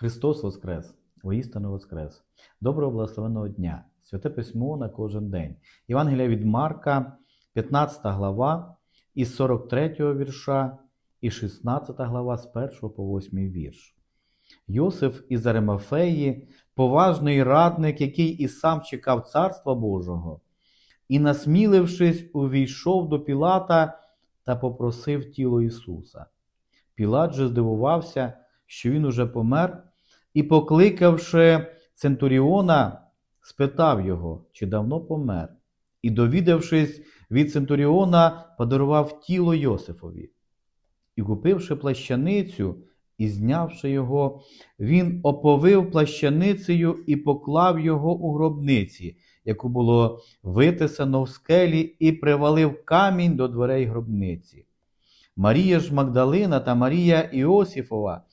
Христос Воскрес! Воістину Воскрес! Доброго благословенного дня! Святе письмо на кожен день. Євангелія від Марка, 15 глава, із 43 вірша і 16 глава з 1 по 8 вірш. Йосиф із Аримафеї, поважний радник, який і сам чекав Царства Божого, і, насмілившись, увійшов до Пілата та попросив тіло Ісуса. Пілат же здивувався, що він уже помер, і, покликавши Центуріона, спитав його, чи давно помер, і, довідавшись від Центуріона, подарував тіло Йосифові. І, купивши плащаницю і знявши його, він оповив плащаницею і поклав його у гробниці, яку було витисано в скелі, і привалив камінь до дверей гробниці. Марія ж Магдалина та Марія Іосифова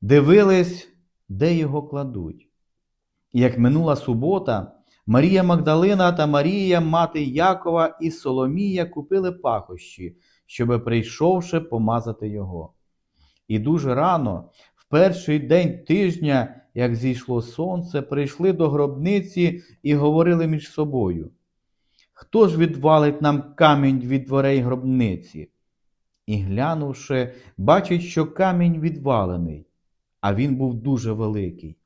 дивились, де його кладуть. І як минула субота, Марія Магдалина та Марія, мати Якова і Соломія купили пахощі, щоби, прийшовши, помазати його. І дуже рано, в перший день тижня, як зійшло сонце, прийшли до гробниці і говорили між собою. Хто ж відвалить нам камінь від дверей гробниці? І глянувши, бачить, що камінь відвалений, а він був дуже великий.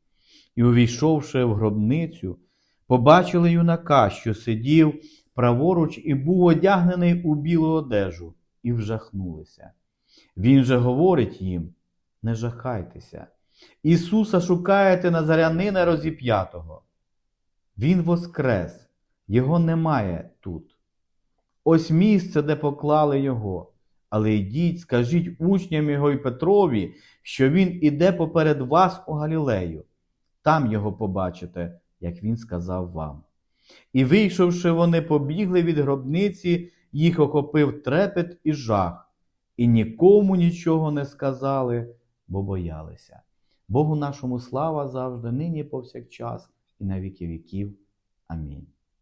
І, увійшовши в гробницю, побачили юнака, що сидів праворуч і був одягнений у білу одежу, і вжахнулися. Він же говорить їм: не жахайтеся. Ісуса шукаєте Назарянина розіп'ятого. Він воскрес, його немає тут. Ось місце, де поклали його. Але йдіть, скажіть учням його і Петрові, що він іде поперед вас у Галілею. Там його побачите, як він сказав вам. І, вийшовши, вони побігли від гробниці, їх охопив трепет і жах, і нікому нічого не сказали, бо боялися. Богу нашому слава завжди, нині повсякчас, і на віки віків. Амінь.